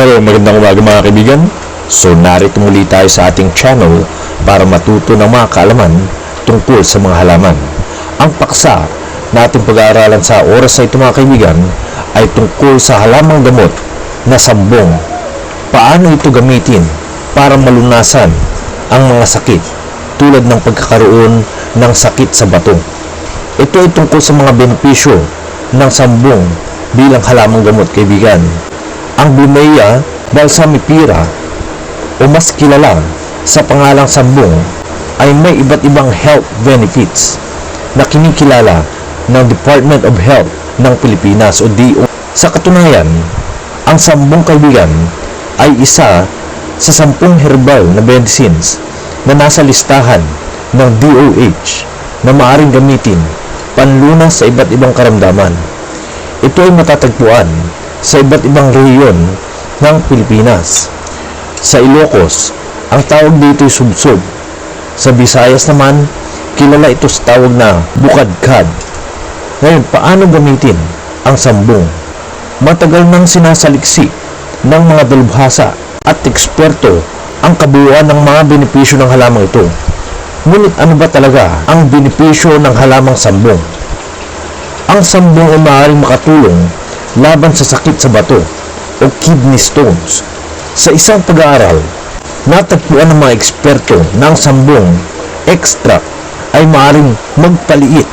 Hello, magandang umaga mga kaibigan. So, narito muli tayo sa ating channel para matuto ng mga kaalaman tungkol sa mga halaman. Ang paksa na ating pag-aaralan sa oras na ito mga kaibigan ay tungkol sa halamang gamot na sambong. Paano ito gamitin para malunasan ang mga sakit tulad ng pagkakaroon ng sakit sa bato. Ito ay tungkol sa mga benepisyo ng sambong bilang halamang gamot kaibigan ang Bumeya balsamipira o mas kilala sa pangalang sambong ay may iba't ibang health benefits na kinikilala ng Department of Health ng Pilipinas o DO. Sa katunayan, ang sambong kaibigan ay isa sa sampung herbal na medicines na nasa listahan ng DOH na maaring gamitin panlunas sa iba't ibang karamdaman. Ito ay matatagpuan sa iba't ibang rehiyon ng Pilipinas. Sa Ilocos, ang tawag dito ay subsob. Sa Visayas naman, kilala ito sa tawag na bukadkad. Ngayon, paano gamitin ang sambong? Matagal nang sinasaliksi ng mga dalubhasa at eksperto ang kabuuan ng mga benepisyo ng halamang ito. Ngunit ano ba talaga ang benepisyo ng halamang sambong? Ang sambong ay maaaring makatulong laban sa sakit sa bato o kidney stones. Sa isang pag-aaral, natagpuan ng mga eksperto ang sambong extract ay maaaring magpaliit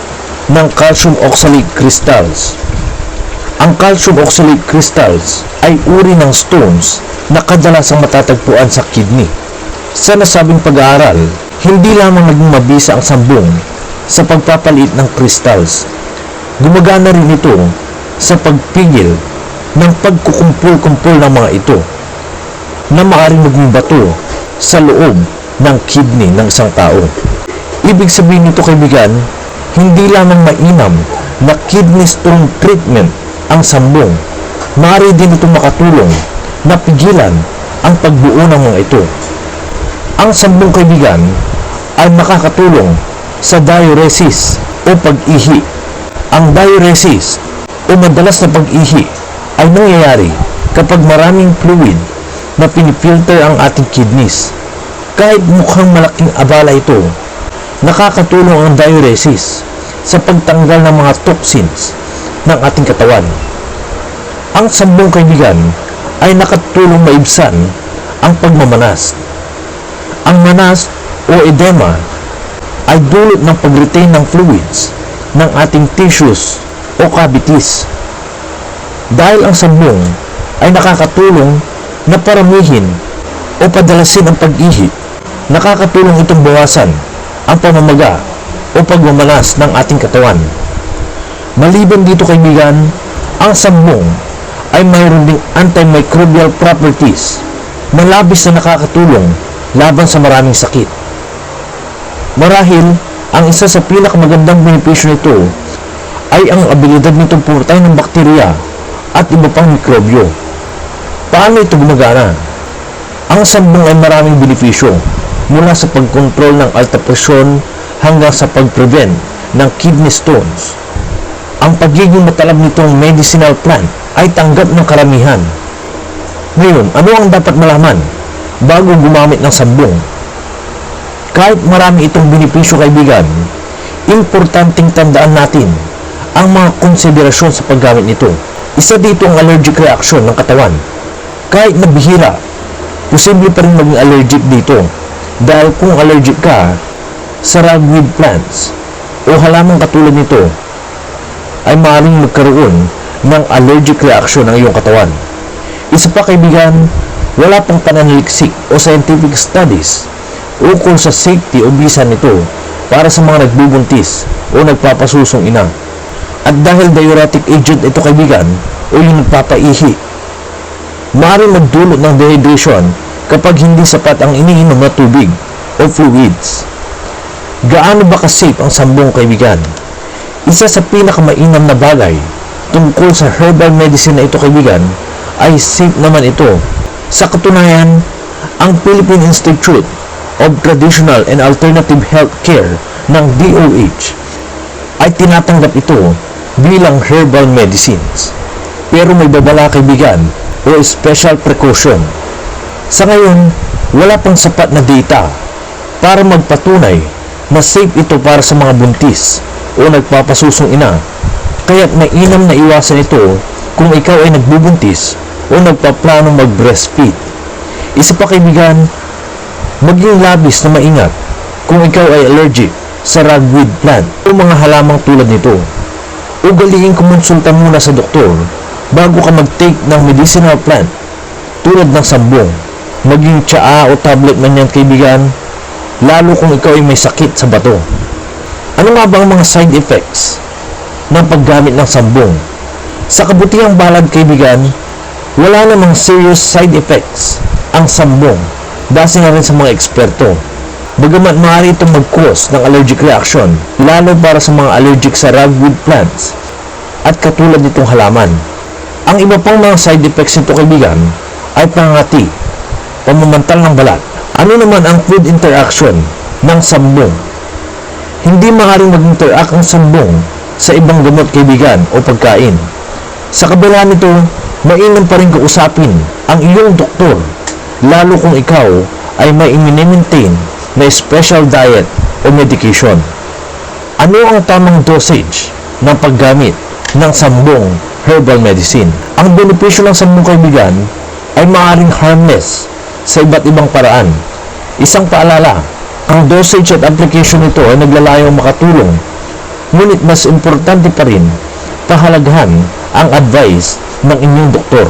ng calcium oxalate crystals. Ang calcium oxalate crystals ay uri ng stones na kadalasang matatagpuan sa kidney. Sa nasabing pag-aaral, hindi lamang naging mabisa ang sambong sa pagpapaliit ng crystals. Gumagana rin ito sa pagpigil ng pagkukumpul-kumpul ng mga ito na maaaring maging bato sa loob ng kidney ng isang tao. Ibig sabihin nito kaibigan, hindi lamang mainam na kidney stone treatment ang sambong. Maaari din itong makatulong na pigilan ang pagbuo ng mga ito. Ang sambong kaibigan ay makakatulong sa diuresis o pag-ihi. Ang diuresis o madalas na pag-ihi ay nangyayari kapag maraming fluid na pinifilter ang ating kidneys. Kahit mukhang malaking abala ito, nakakatulong ang diuresis sa pagtanggal ng mga toxins ng ating katawan. Ang sambong kaibigan ay nakatulong maibsan ang pagmamanas. Ang manas o edema ay dulot ng pag-retain ng fluids ng ating tissues o cavities. Dahil ang sambong ay nakakatulong na paramihin o padalasin ang pag-ihi, nakakatulong itong bawasan ang pamamaga o pagmamalas ng ating katawan. Maliban dito kaibigan, ang sambong ay mayroon ding antimicrobial properties na labis na nakakatulong laban sa maraming sakit. Marahil, ang isa sa pinakamagandang benepisyo nito ay ang abilidad nitong pumutay ng bakterya at iba pang mikrobyo. Paano ito gumagana? Ang sambong ay maraming benepisyo mula sa pagkontrol ng alta presyon hanggang sa pag-prevent ng kidney stones. Ang pagiging matalab nitong medicinal plant ay tanggap ng karamihan. Ngayon, ano ang dapat malaman bago gumamit ng sambong? Kahit marami itong benepisyo kaibigan, importanteng tandaan natin ang mga konsiderasyon sa paggamit nito. Isa dito ang allergic reaction ng katawan. Kahit nabihira, posible pa rin maging allergic dito dahil kung allergic ka sa ragweed plants o halamang katulad nito ay maaaring magkaroon ng allergic reaction ng iyong katawan. Isa pa kaibigan, wala pang pananaliksik o scientific studies ukol sa safety o bisa nito para sa mga nagbubuntis o nagpapasusong ina. At dahil diuretic agent ito kaibigan o yung nagpapaihi, maaaring magdulot ng dehydration kapag hindi sapat ang iniinom na tubig o fluids. Gaano ba ka-safe ang sambong kaibigan? Isa sa pinakamainam na bagay tungkol sa herbal medicine na ito kaibigan ay safe naman ito. Sa katunayan, ang Philippine Institute of Traditional and Alternative Health Care ng DOH ay tinatanggap ito bilang herbal medicines. Pero may babala kaibigan o special precaution. Sa ngayon, wala pang sapat na data para magpatunay na safe ito para sa mga buntis o nagpapasusong ina. Kaya't mainam na iwasan ito kung ikaw ay nagbubuntis o nagpaplano mag-breastfeed. Isa pa kaibigan, maging labis na maingat kung ikaw ay allergic sa ragweed plant o mga halamang tulad nito. Ugaliin kumonsulta muna sa doktor bago ka mag-take ng medicinal plant tulad ng sambong. Maging tsaa o tablet man yan kaibigan, lalo kung ikaw ay may sakit sa bato. Ano nga ba ang mga side effects ng paggamit ng sambong? Sa kabutihang balad kaibigan, wala namang serious side effects ang sambong base nga rin sa mga eksperto. Bagamat maaari itong mag-cause ng allergic reaction, lalo para sa mga allergic sa ragweed plants at katulad nitong halaman. Ang iba pang mga side effects nito kaibigan ay pangati, pamamantal ng balat. Ano naman ang food interaction ng sambong? Hindi maaaring mag-interact ang sambong sa ibang gamot kaibigan o pagkain. Sa kabila nito, mainam pa rin kausapin ang iyong doktor, lalo kung ikaw ay may maintain na special diet o medication. Ano ang tamang dosage ng paggamit ng sambong herbal medicine? Ang benepisyo ng sambong kaibigan ay maaaring harmless sa iba't ibang paraan. Isang paalala, ang dosage at application nito ay naglalayong makatulong. Ngunit mas importante pa rin, pahalagahan ang advice ng inyong doktor.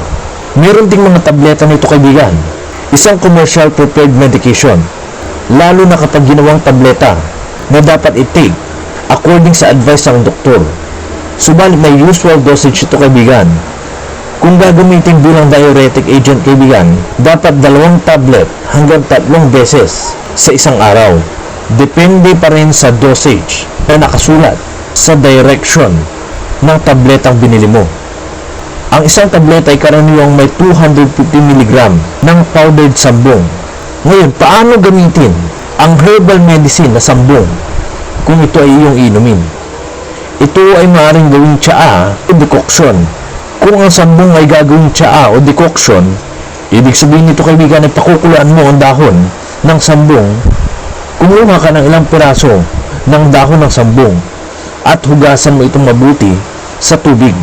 Meron ding mga tableta nito kaibigan. Isang commercial prepared medication, lalo na kapag ginawang tableta na dapat i-take according sa advice ng doktor. Subalit may usual dosage ito kaibigan. Kung gagamitin bilang diuretic agent kaibigan, dapat dalawang tablet hanggang tatlong beses sa isang araw. Depende pa rin sa dosage na nakasulat sa direction ng tabletang binili mo. Ang isang tableta ay karaniwang may 250 mg ng powdered sambong. Ngayon, paano gamitin ang herbal medicine na sambong kung ito ay iyong inumin? Ito ay maaaring gawing tsaa o decoction. Kung ang sambong ay gagawing tsaa o decoction, ibig sabihin nito kaibigan ay pakukuluan mo ang dahon ng sambong. Kumuha ka ng ilang piraso ng dahon ng sambong at hugasan mo itong mabuti sa tubig.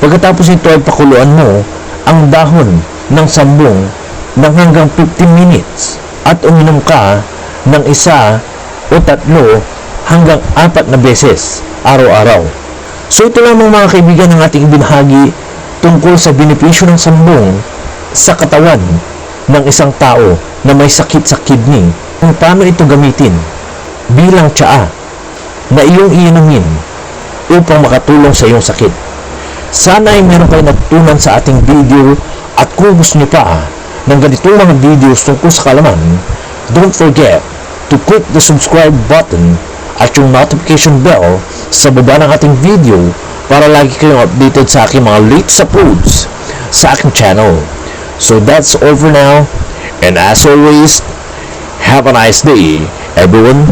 Pagkatapos ito ay pakuluan mo ang dahon ng sambong ng hanggang 15 minutes at uminom ka ng isa o tatlo hanggang apat na beses araw-araw. So ito lamang mga kaibigan ng ating binahagi tungkol sa benepisyo ng sambong sa katawan ng isang tao na may sakit sa kidney kung paano ito gamitin bilang tsaa na iyong iinumin upang makatulong sa iyong sakit. Sana ay meron kayo natutunan sa ating video at kung gusto niyo pa ng ganitong mga videos tungkol sa kalaman, don't forget to click the subscribe button at yung notification bell sa baba ng ating video para lagi kayong updated sa aking mga latest uploads sa aking channel. So that's all for now and as always, have a nice day everyone.